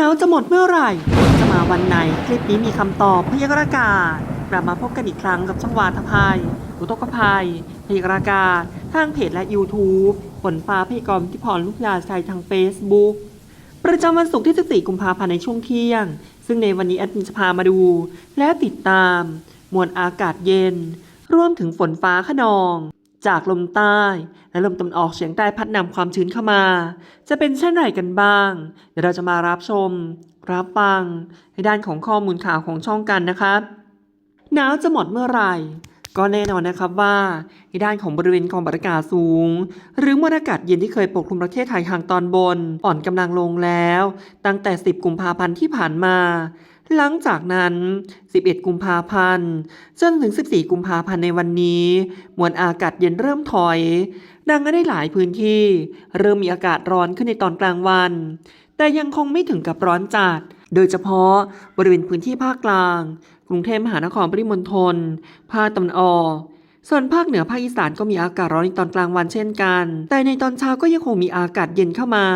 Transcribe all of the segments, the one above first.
หนาวจะหมดเมื่อไหร่ จะมาวันไหน คลิปนี้มีคำตอบพยากรณ์อากาศกลับมาพบกันอีกครั้งกับช่องวาทภัย อุตกภัย พยากรณ์อากาศ ทางเพจและ YouTube ฝนฟ้าพยากรณ์ที่พรลูกยาชัยทาง Facebook ประจำวันศุกร์ที่ 14 กุมภาพันธ์ในช่วงเที่ยง ซึ่งในวันนี้แอดมินจะพามาดู และติดตาม มวลอากาศเย็น รวมถึงฝนฟ้าขนอง จากลมใต้และลมตะวันออกเฉียงใต้พัดนำความชื้นเข้ามา จะเป็นเช่นไรกันบ้าง เดี๋ยวเราจะมารับชม รับฟัง ในด้านของข้อมูลข่าวของช่องกันนะครับหนาวจะหมดเมื่อไหร่ ก็แน่นอนนะครับว่า ในด้านของบริเวณความกดอากาศสูง หรือมวลอากาศเย็นที่เคยปกคลุมประเทศไทยทางตอนบน อ่อนกำลังลงแล้ว ตั้งแต่ 10 กุมภาพันธ์ที่ผ่านมา หลังจากนั้น 11 กุมภาพันธ์ จนถึง 14 กุมภาพันธ์ในวันนี้ มวลอากาศเย็นเริ่มถอย ดังนั้นในหลายพื้นที่ เริ่มมีอากาศร้อนขึ้นในตอนกลางวัน แต่ยังคงไม่ถึงกับร้อนจัด โดยเฉพาะบริเวณพื้นที่ภาคกลาง กรุงเทพมหานครปริมณฑล ภาคตะวันออก ส่วนภาคเหนือภาคอีสานก็มีอากาศร้อนในตอนกลางวันเช่นกัน แต่ในตอนเช้าก็ยังคงมีอากาศเย็นเข้ามา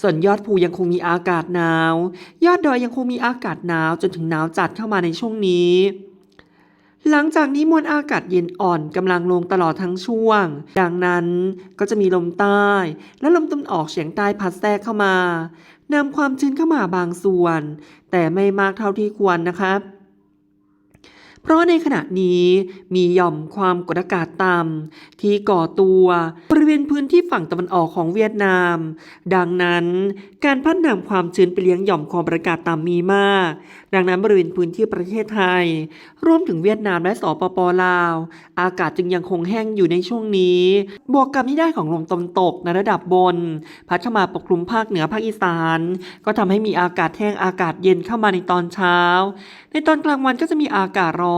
ส่วนยอดภูยังคงมีอากาศหนาว ยอดดอยยังคงมีอากาศหนาวจนถึงหนาวจัดเข้ามาในช่วงนี้ หลังจากนี้มวลอากาศเย็นอ่อนกำลังลงตลอดทั้งช่วง ดังนั้นก็จะมีลมใต้ และลมตะวันออกเฉียงใต้พัดแทรกเข้ามานำความชื้นเข้ามาบางส่วน แต่ไม่มากเท่าที่ควรนะครับ เพราะในขณะนี้มีหย่อมความกดอากาศต่ำที่ก่อตัวบริเวณพื้นที่ฝั่งตะวันออกของเวียดนาม ดังนั้นการพัดนำความชื้นไปเลี้ยงหย่อมความกดอากาศต่ำมีมาก ดังนั้นบริเวณพื้นที่ประเทศไทย รวมถึงเวียดนามและสปปลาว อากาศจึงยังคงแห้งอยู่ในช่วงนี้ บวกกับที่ได้ของลมตะวันตกในระดับบน พัดเข้ามาปกคลุมภาคเหนือภาคอีสาน ก็ทำให้มีอากาศแห้งอากาศเย็นเข้ามาในตอนเช้า ในตอนกลางวันก็จะมีอากาศร้อน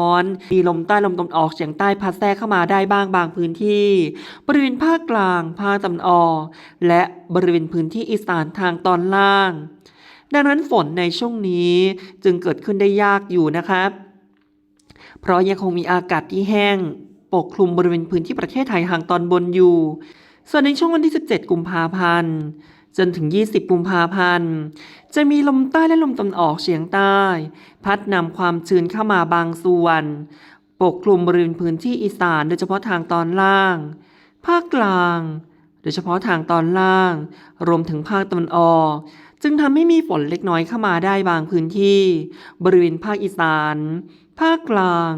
มีลมใต้ลมตะวันออกเฉียงใต้พัดแทรกเข้ามาได้บ้างบางพื้นที่ บริเวณภาคกลางภาคตะวันออก และบริเวณพื้นที่อีสานทางตอนล่าง ดังนั้นฝนในช่วงนี้จึงเกิดขึ้นได้ยากอยู่นะครับเพราะยังคงมีอากาศที่แห้ง ปกคลุมบริเวณพื้นที่ประเทศไทยทางตอนบนอยู่ ส่วนในช่วงวันที่ 17 กุมภาพันธ์ จนถึง 20 กุมภาพันธ์ จะมีลมใต้และลมตะวันออกเฉียงใต้ พัดนำความชื้นเข้ามาบางส่วน ปกคลุมบริเวณพื้นที่อีสานโดยเฉพาะทางตอนล่าง ภาคกลาง โดยเฉพาะทางตอนล่าง รวมถึงภาคตะวันออก จึงทำให้มีฝนเล็กน้อยเข้ามาได้บางพื้นที่ บริเวณภาคอีสาน ภาคกลาง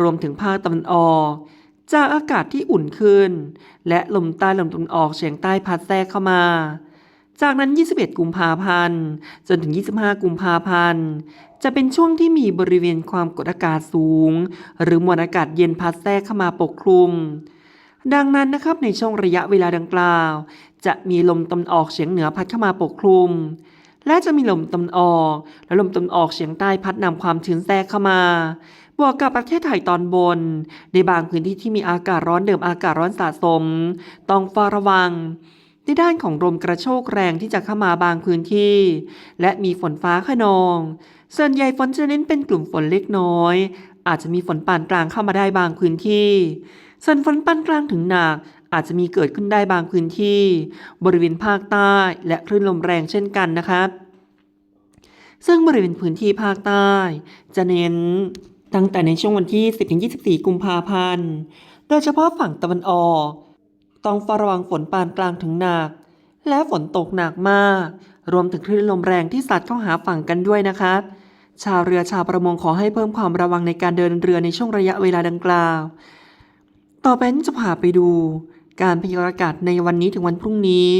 รวมถึงภาคตะวันออกจากอากาศที่อุ่นขึ้น และลมใต้ลมตะวันออกเฉียงใต้พัดแทรกเข้ามา จากนั้น 21 กุมภาพันธ์ จนถึง 25 กุมภาพันธ์ จะเป็นช่วงที่มีบริเวณความกดอากาศสูง หรือมวลอากาศเย็นพัดแทรกเข้ามาปกคลุม ดังนั้นนะครับในช่วงระยะเวลาดังกล่าว จะมีลมตะวันออกเฉียงเหนือพัดเข้ามาปกคลุม และจะมีลมตะวันออก และลมตะวันออกเฉียงใต้พัดนำความชื้นแทรกเข้ามาบวกกับประเทศไทยตอนบน ในบางพื้นที่ที่มีอากาศร้อนเดิมอากาศร้อนสะสม ต้องเฝ้าระวัง ในด้านของลมกระโชกแรงที่จะเข้ามาบางพื้นที่ และมีฝนฟ้าขนอง ส่วนใหญ่ฝนจะเน้นเป็นกลุ่มฝนเล็กน้อย อาจจะมีฝนปานกลางเข้ามาได้บางพื้นที่ ส่วนฝนปานกลางถึงหนักอาจจะมีเกิดขึ้นได้บางพื้นที่ บริเวณภาคใต้และคลื่นลมแรงเช่นกันนะครับซึ่งบริเวณพื้นที่ภาคใต้ จะเน้นตั้งแต่ในช่วงวันที่ 10-24 กุมภาพันธ์ โดยเฉพาะฝั่งตะวันออก ต้องเฝ้าระวังฝนปานกลางถึงหนัก และฝนตกหนักมาก รวมถึงคลื่นลมแรงที่สัดเข้าหาฝั่งกันด้วยนะครับชาวเรือชาวประมงขอให้เพิ่มความระวังในการเดินเรือในช่วงระยะเวลาดังกล่าว ต่อไปนี้จะพาไปดู การพยากรณ์อากาศในวันนี้ถึงวันพรุ่งนี้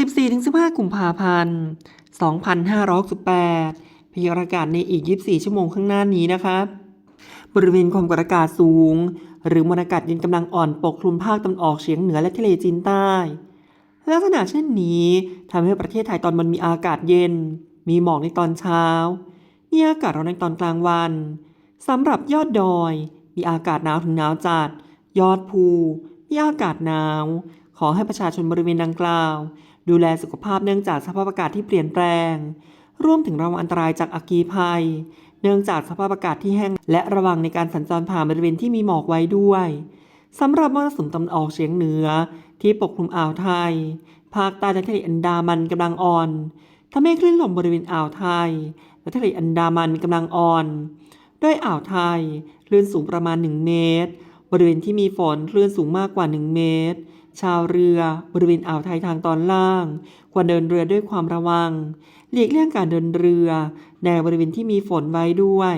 14-15 กุมภาพันธ์ 2568พยากรณ์อากาศในอีก 24 ชั่วโมงข้างหน้านี้นะครับบริเวณความกดอากาศสูง หรือมวลอากาศเย็นกำลังอ่อนปกคลุมภาคตะวันออกเฉียงเหนือและทะเลจีนใต้ ลักษณะเช่นนี้ทำให้ประเทศไทยตอนบนมีอากาศเย็น มีหมอกในตอนเช้า มีอากาศร้อนในตอนกลางวันสำหรับยอดดอย มีอากาศหนาวถึงหนาวจัด ยอดภู มีอากาศหนาว ขอให้ประชาชนบริเวณดังกล่าว ดูแลสุขภาพเนื่องจากสภาพอากาศที่เปลี่ยนแปลง ร่วมถึงระวังอันตรายจากอัคคีภัย เนื่องจากสภาพอากาศที่แห้ง และระวังในการสัญจรผ่านบริเวณที่มีหมอกไว้ด้วยสำหรับมรสุมตะวันออกเฉียงเหนือ ที่ปกคลุมอ่าวไทย ภาคใต้และทะเลอันดามันกำลังอ่อนทำให้คลื่นลมบริเวณอ่าวไทย และทะเลอันดามันมีกำลังอ่อนโดยอ่าวไทยคลื่นสูงประมาณ 1 เมตร บริเวณที่มีฝนคลื่นสูงมากกว่า 1 เมตร ชาวเรือบริเวณอ่าวไทยทางตอนล่าง ควรเดินเรือด้วยความระวัง หลีกเลี่ยงการเดินเรือในบริเวณที่มีฝนไว้ด้วย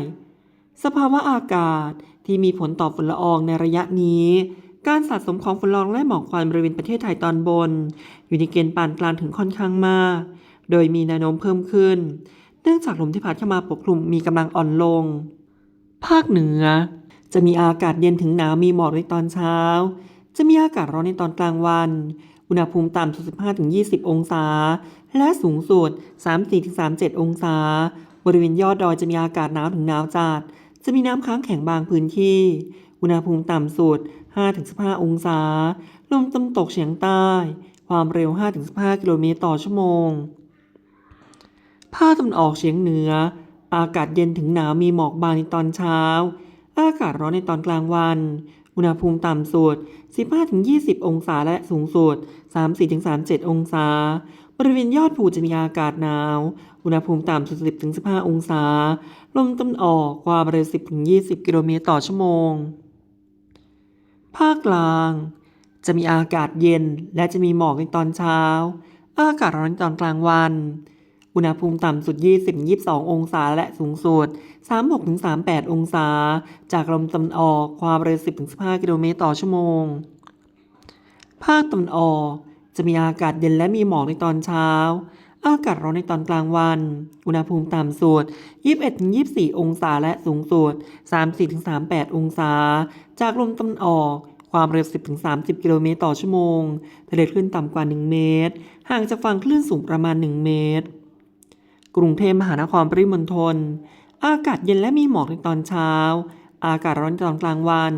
สภาวะอากาศที่มีผลต่อฝุ่นละอองในระยะนี้ การสะสมของฝุ่นละอองและหมอกควันบริเวณประเทศไทยตอนบน อยู่ในเกณฑ์ปานกลางถึงค่อนข้างมาก โดยมีแนวโน้มเพิ่มขึ้น เนื่องจากลมที่พัดเข้ามาปกคลุมมีกำลังอ่อนลง ภาคเหนือจะมีอากาศเย็นถึงหนาวมีหมอกในตอนเช้า จะมีอากาศร้อนในตอนกลางวัน อุณหภูมิต่ำสุด 15-20 องศา และสูงสุด 34-37 องศา บริเวณยอดดอยจะมีอากาศหนาวถึงหนาวจัด จะมีน้ำค้างแข็งบางพื้นที่ อุณหภูมิต่ำสุด 5-15 องศา ลมตะวันตกเฉียงใต้ ความเร็ว 5-15 กิโลเมตรต่อชั่วโมง ภาคตะวันออกเฉียงเหนือ อากาศเย็นถึงหนาวมีหมอกบางในตอนเช้า อากาศร้อนในตอนกลางวัน อุณหภูมิต่ำสุด 15-20 องศาและสูงสุด 34-37 องศา บริเวณยอดภูจะมีอากาศหนาว อุณหภูมิต่ำสุด 10-15 องศา ลมตะวันออกความเร็ว 10-20 กิโลเมตรต่อชั่วโมง ภาคกลาง จะมีอากาศเย็นและจะมีหมอกในตอนเช้า อากาศร้อนในตอนกลางวัน อุณหภูมิต่ำสุด 20-22 องศาและสูงสุด 36-38 องศา จากลมตะวันออกความเร็ว 10-15 กิโลเมตรต่อชั่วโมง ภาคตะวันออก จะมีอากาศเย็นและมีหมอกในตอนเช้า อากาศร้อนในตอนกลางวัน อุณหภูมิต่ำสุด 21-24 องศาและสูงสุด 34-38 องศา จากลมตะวันออกความเร็ว 10-30 กิโลเมตรต่อชั่วโมง ทะเลคลื่นต่ำกว่า 1 เมตร ห่างจากฝั่งคลื่นสูงประมาณ 1 เมตร กรุงเทพมหานครปริมณฑล อากาศเย็นและมีหมอกในตอนเช้า อากาศร้อนตอนกลางวัน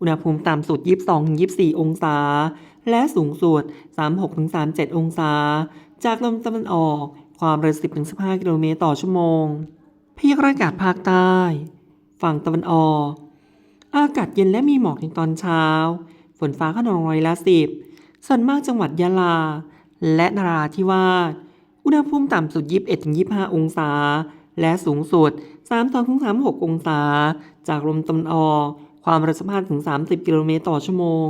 อุณหภูมิต่ำสุด 22-24 องศา และสูงสุด 36-37 องศา จากลมตะวันออก ความเร็ว 10-15 กิโลเมตรต่อชั่วโมงพยากรณ์อากาศภาคใต้ ฝั่งตะวันออก อากาศเย็นและมีหมอกในตอนเช้า ฝนฟ้าขนองร้อยละสิบส่วนมากจังหวัดยะลา และนราธิวาส อุณหภูมิต่ำสุด 21-25 องศา และสูงสุด 32-36 องศา จากลมตะวันออก ความเร็ว15ถึง 30 กิโลเมตรต่อชั่วโมง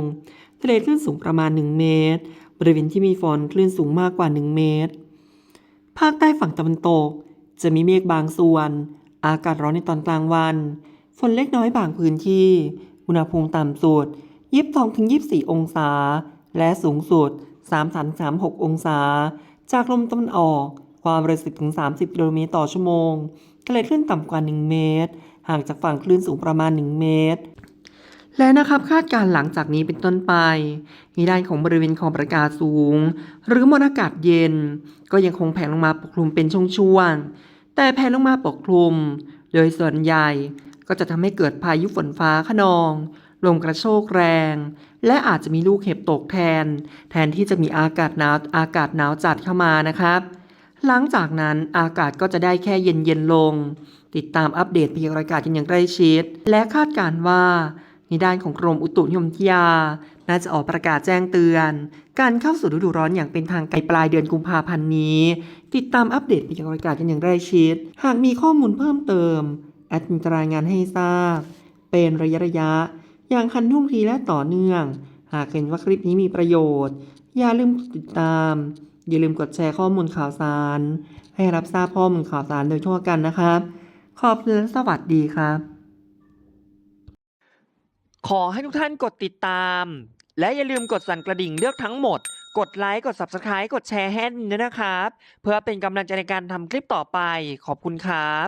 ทะเลคลื่นสูงประมาณ 1 เมตร บริเวณที่มีฝนคลื่นสูงมากกว่า 1 เมตร ภาคใต้ฝั่งตะวันตก จะมีเมฆบางส่วน อากาศร้อนในตอนกลางวัน ฝนเล็กน้อยบางพื้นที่ อุณหภูมิต่ำสุด 22ถึง24 องศา และสูงสุด 33-36 องศา จากลมตะวันออก ความเร็ว 10 ถึง 30 กิโลเมตรต่อชั่วโมงทะเลคลื่นต่ำกว่า 1 เมตร ห่างจากฝั่งคลื่นสูงประมาณ 1 เมตร และนะครับคาดการณ์หลังจากนี้เป็นต้นไปในด้านของบริเวณขอบประกาศสูง หรือมวลอากาศเย็น ก็ยังคงแผ่ลงมาปกคลุมเป็นช่วงๆ แต่แผ่ลงมาปกคลุม โดยส่วนใหญ่ก็จะทำให้เกิดพายุฝนฟ้าขนอง ลมกระโชกแรง และอาจจะมีลูกเห็บตกแทน แทนที่จะมีอากาศหนาวอากาศหนาวจัดเข้ามานะครับ หลังจากนั้นอากาศก็จะได้แค่เย็นเย็นๆลง ติดตามอัปเดตพยากรณ์อากาศกันอย่างใกล้ชิด และคาดการณ์ว่าในด้านของกรมอุตุนิยมวิทยา น่าจะออกประกาศแจ้งเตือน การเข้าสู่ฤดูร้อนอย่างเป็นทางการปลายเดือนกุมภาพันธ์นี้ ติดตามอัปเดตพยากรณ์อากาศกันอย่างใกล้ชิด หากมีข้อมูลเพิ่มเติม แอดมินรายงานให้ทราบ เป็นระยะระยะ อย่างคันทุ่งทีและต่อเนื่อง หากเห็นว่าคลิปนี้มีประโยชน์ อย่าลืมกดติดตาม อย่าลืมกดแชร์ข้อมูลข่าวสาร ให้รับทราบข้อมูลข่าวสารโดยทั่วกันนะครับ ขอบคุณและสวัสดีครับ ขอให้ทุกท่านกดติดตาม และอย่าลืมกดสั่นกระดิ่งเลือกทั้งหมด กดไลค์กด Subscribe กดแชร์ให้ด้วยนะครับ เพื่อเป็นกำลังใจในการทำคลิปต่อไปขอบคุณครับ